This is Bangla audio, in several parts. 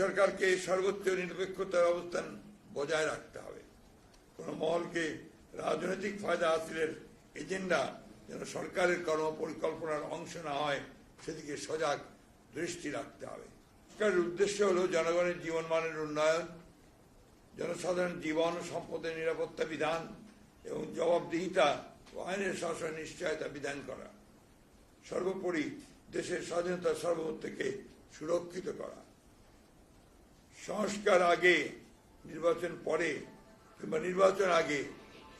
সরকারকে সর্বোচ্চ নিরপেক্ষতার অবস্থান বজায় রাখতে হবে। কোন মহলকে রাজনৈতিক ফায়দা হাসিলের এজেন্ডা যেন সরকারের কর্মপরিকল্পনার অংশ না হয়, সেদিকে সজাগ দৃষ্টি রাখতে হবে। সরকারের উদ্দেশ্য হল জনগণের জীবনমানের উন্নয়ন জনসাধারণ জীবন ও সম্পদের নিরাপত্তা বিধান এবং জবাবদিহিতা ও আইনের শাসন নিশ্চয়তা বিধান করা। সর্বোপরি দেশের স্বাধীনতা সার্বভৌমত্বকে সুরক্ষিত করা। সংস্কার আগে, নির্বাচন পরে, কিংবা নির্বাচন আগে,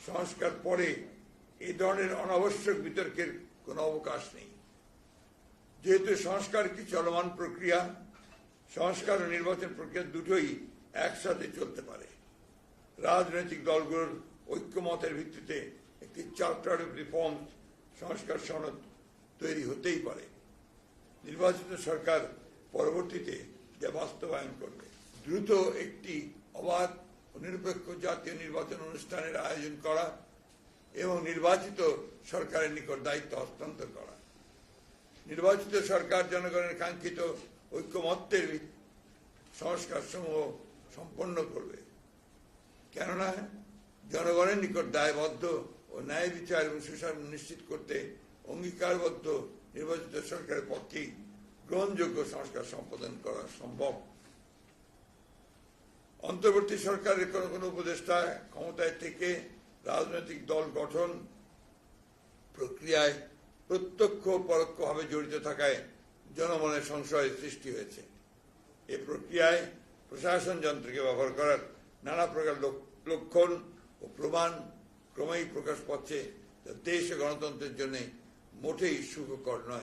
সংস্কার পরে এই ধরনের অনাবশ্যক বিতর্কের কোনো অবকাশ নেই। যেহেতু সংস্কার কি চলমান প্রক্রিয়া, সংস্কার ও নির্বাচন প্রক্রিয়া দুটোই একসাথে চলতে পারে। রাজনৈতিক দলগুলোর ঐক্যমতের ভিত্তিতে একটি চার্টার অফ রিফর্ম সংস্কার সনদ তৈরি হতেই পারে। নির্বাচিত সরকার পরবর্তীতে যা বাস্তবায়ন করবে। দ্রুত একটি অবাধ ও নিরপেক্ষ জাতীয় নির্বাচন অনুষ্ঠানের আয়োজন করা এবং নির্বাচিত সরকারের নিকট দায়িত্ব হস্তান্তর করা। নির্বাচিত সরকার জনগণের কাঙ্ক্ষিত ঐক্যমত্যের সংস্কার সমূহ সম্পন্ন করবে। কেননা, জনগণের নিকট দায়বদ্ধ ও ন্যায় বিচার এবং সুশাসন নিশ্চিত করতে অঙ্গীকারবদ্ধ নির্বাচিত সরকারের পক্ষেই গ্রহণযোগ্য সংস্কার সম্পাদন করা সম্ভব। অন্তর্বর্তী সরকারের কোন কোন উপদেষ্টা ক্ষমতায় থেকে রাজনৈতিক দল গঠন প্রক্রিয়ায় প্রত্যক্ষ পরোক্ষভাবে জড়িত থাকায় জনমনের সংশয় সৃষ্টি হয়েছে। এ প্রক্রিয়ায় প্রশাসন যন্ত্রকে ব্যবহার করার নানা প্রকার লক- লক্ষণ ও প্রমাণ ক্রমেই প্রকাশ পাচ্ছে দেশ গণতন্ত্রের জন্য মোটেই সুখকর নয়।